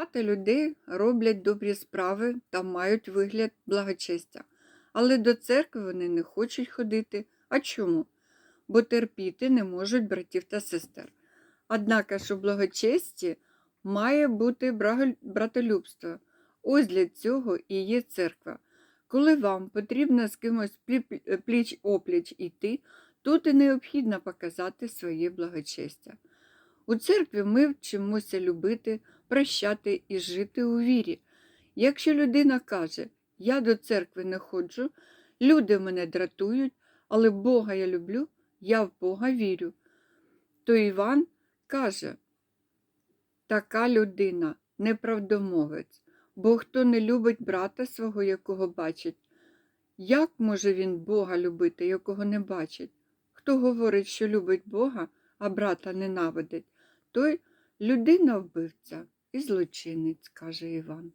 Багато людей роблять добрі справи та мають вигляд благочестя, але до церкви вони не хочуть ходити. А чому? Бо терпіти не можуть братів та сестер. Однак ж у благочесті має бути братолюбство. Ось для цього і є церква. Коли вам потрібно з кимось пліч опліч іти, тут і необхідно показати своє благочестя. У церкві ми вчимося любити, прощати і жити у вірі. Якщо людина каже, я до церкви не ходжу, люди мене дратують, але Бога я люблю, я в Бога вірю, то Іван каже, така людина неправдомовець, бо хто не любить брата свого, якого бачить, як може він Бога любити, якого не бачить? Хто говорить, що любить Бога, а брата ненавидить, той людина вбивця і злочинець, каже Іван.